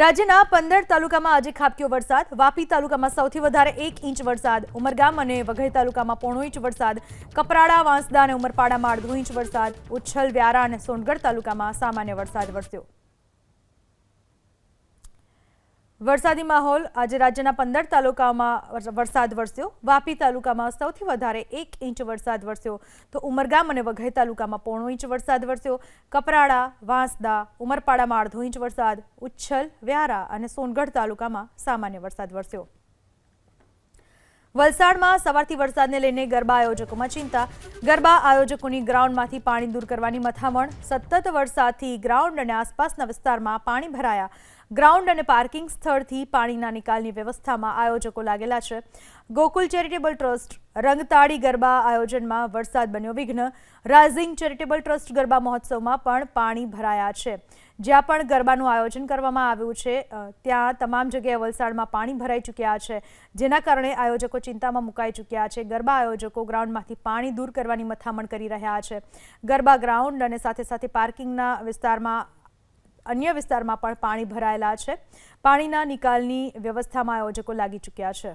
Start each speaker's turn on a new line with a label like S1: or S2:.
S1: રાજ્યના પંદર તાલુકામાં આજે ખાબક્યો વરસાદ. વાપી તાલુકામાં સૌથી વધારે એક ઇંચ વરસાદ. ઉમરગામ અને વઘઈ તાલુકામાં પોણો ઇંચ વરસાદ. કપરાડા, વાંસદા અને ઉમરપાડામાં અડધો ઇંચ વરસાદ. ઉચ્છલ, વ્યારા અને સોનગઢ તાલુકામાં સામાન્ય વરસાદ વરસ્યો. વરસાદી માહોલ આજે રાજ્યના પંદર તાલુકામાં વરસાદ વરસ્યો. વાપી તાલુકામાં સૌથી વધારે એક ઇંચ વરસાદ વરસ્યો. તો ઉમરગામ અને વઘઈ તાલુકામાં પોણો ઇંચ વરસાદ વરસ્યો. કપરાડા, વાંસદા, ઉમરપાડામાં અડધો ઇંચ વરસાદ. ઉચ્છલ, વ્યારા અને સોનગઢ તાલુકામાં સામાન્ય વરસાદ વરસ્યો. વલસાડમાં સવારથી વરસાદને લઈને ગરબા આયોજકોમાં ચિંતા. ગરબા આયોજકોની ગ્રાઉન્ડમાંથી પાણી દૂર કરવાની મથામણ. સતત વરસાદથી ગ્રાઉન્ડ અને આસપાસના વિસ્તારમાં પાણી ભરાયા. ગ્રાઉન્ડ અને પાર્કિંગ સ્થળથી પાણીના નિકાલની વ્યવસ્થામાં આયોજકો લાગેલા છે. ગોકુલ ચેરિટેબલ ટ્રસ્ટ રંગતાળી ગરબા આયોજનમાં વરસાદ બન્યો. વિઘ્ન રાઇઝિંગ ચેરિટેબલ ટ્રસ્ટ ગરબા મહોત્સવમાં પણ પાણી ભરાયા છે. જ્યાં પણ ગરબાનું આયોજન કરવામાં આવ્યું છે ત્યાં તમામ જગ્યાએ વલસાડમાં પાણી ભરાઈ ચૂક્યા છે. જેના કારણે આયોજકો ચિંતામાં મુકાઈ ચૂક્યા છે. ગરબા આયોજકો ગ્રાઉન્ડમાંથી પાણી દૂર કરવાની મથામણ કરી રહ્યા છે. ગરબા ગ્રાઉન્ડ અને સાથે સાથે પાર્કિંગના વિસ્તારમાં અન્ય વિસ્તારમાં પણ પાણી ભરાયેલા છે. પાણીના નિકાલની વ્યવસ્થામાં આયોજકો લાગી ચૂક્યા છે.